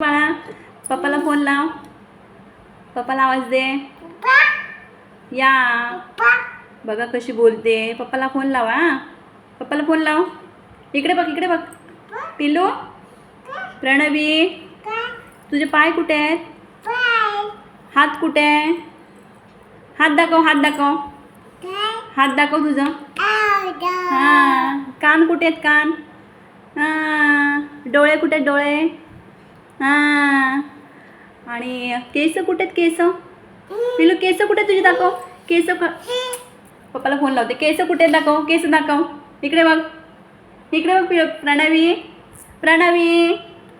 बाळा पप्पाला फोन लाव. पप्पाला आवाज दे. या. बघा कशी बोलते. पप्पाला फोन लावा हा. पप्पाला फोन लाव. इकडे बघ इकडे बघ. पिल्लू. प्रणवी. तुझे पाय कुठे आहेत? हात कुठे आहे? हात दाखव हात दाखव. हात दाखव तुझं. हां. कान कुठे आहेत? कान. हां. डोळे कुठे आहेत? डोळे. हां. आणि केस कुठे आहेत केस? पिलू केस कुठे तुझे दाखव. केस पप्पाला फोन लावते. केस कुठे आहेत दाखव? केस दाखव. इकडे बघ. इकडे बघ पिलू. प्रणवी. प्रणवी.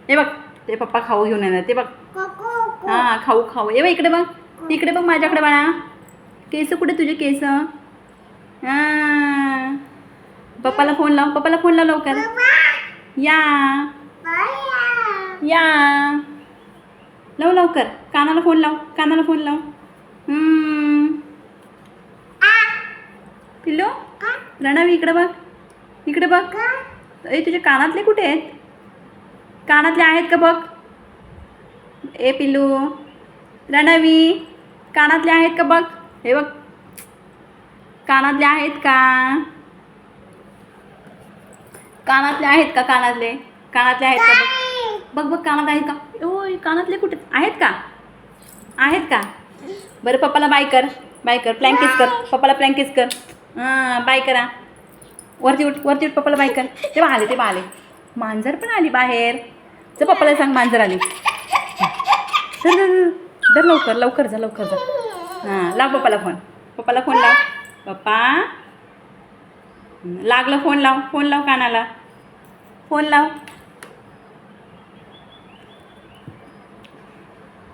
हे बघ. ते पप्पा खाऊ घेऊन येणार ते बघ. हां खाऊ खाऊ. ये बघ इकडे बघ. इकडे बघ माझ्याकडे बाळा. केस कुठे तुझे? केस. हां. पप्पाला फोन लाव. पप्पाला फोन लाव लवकर. या. या. लाव लवकर. कानाला फोन लाव. कानाला फोन लाव. पिल्लू प्रणवी इकडे बघ. इकडे बघ. ए तुझे कानातले कुठे आहेत? कानातले आहेत का बघ? ए पिल्लू. प्रणवी कानातले आहेत का बघ? हे बघ. कानातले आहेत का? कानातले आहेत का कानातले? कानातले आहेत का बघ? बघ बघ कानात आहेत का? ओय कानातले कुठे? आहेत का? आहेत का? बरं पप्पाला बाय कर. बाय कर. प्लँकेस कर. पप्पाला प्लँकेस कर. हां बाय करा. वरती उठ वरती उठ पप्पाला बाय कर. ते आले ते आले. मांजर पण आली बाहेर. तर पप्पाला सांग मांजर आली. धर लवकर लवकर जा लवकर जा. हां लाव पप्पाला फोन पप्पाला फोन लाव. पप्पा. लागलं फोन लाव. फोन लाव कानाला. फोन लाव.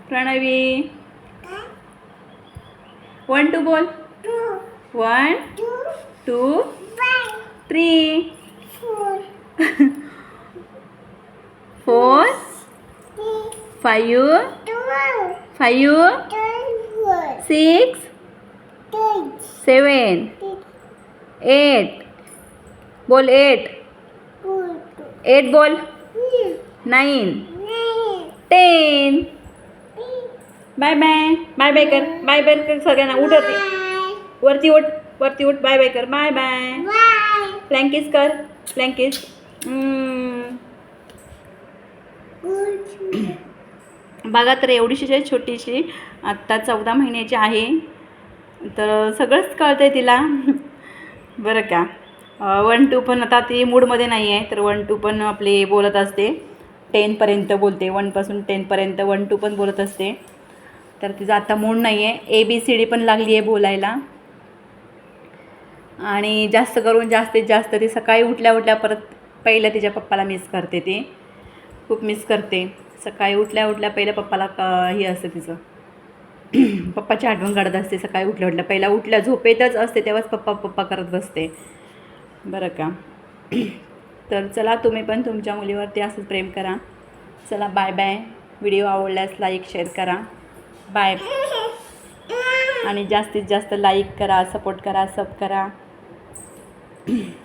प्रणवी वन टू बोल one two three four five five six seven eight बोल एट एट बोल nine ten Bye bye. Bye bye कर. बाय बाय कर सगळ्यांना. उठ वरती वरती उठ. वरती उठ. बाय बाय कर. Bye bye. प्लँकिस कर. प्लँकिस बघा तर एवढीशी आहे छोटीशी. आत्ता चौदा महिन्याची आहे. तर सगळंच कळतं आहे तिला. बरं का. वन टू पण आता ती मूडमध्ये नाही आहे तर वन टू पण आपले बोलत असते. टेनपर्यंत बोलते. वनपासून टेनपर्यंत वन टू पण बोलत असते. तर तिचा आता मूड नाही आहे ए बी सी डी पण लागली आहे बोलायला. आणि जास्त करून जास्तीत जास्त ती सकाळी उठल्या उठल्या परत पहिलं तिच्या पप्पाला मिस करते ती. खूप मिस करते. सकाळी उठल्या उठल्या पहिलं पप्पाला क हे असतं तिचं. पप्पाची आठवण काढत असते. सकाळी उठल्या उठल्या पहिला उठल्या झोपेतच असते तेव्हाच पप्पा पप्पा करत बसते. बरं का? तर चला तुम्ही पण तुमच्या मुलीवरती असंच प्रेम करा. चला बाय बाय व्हिडिओ आवडल्यास लाईक शेअर करा. बाय. आणि जास्तीत जास्त लाईक करा सपोर्ट करा सब करा.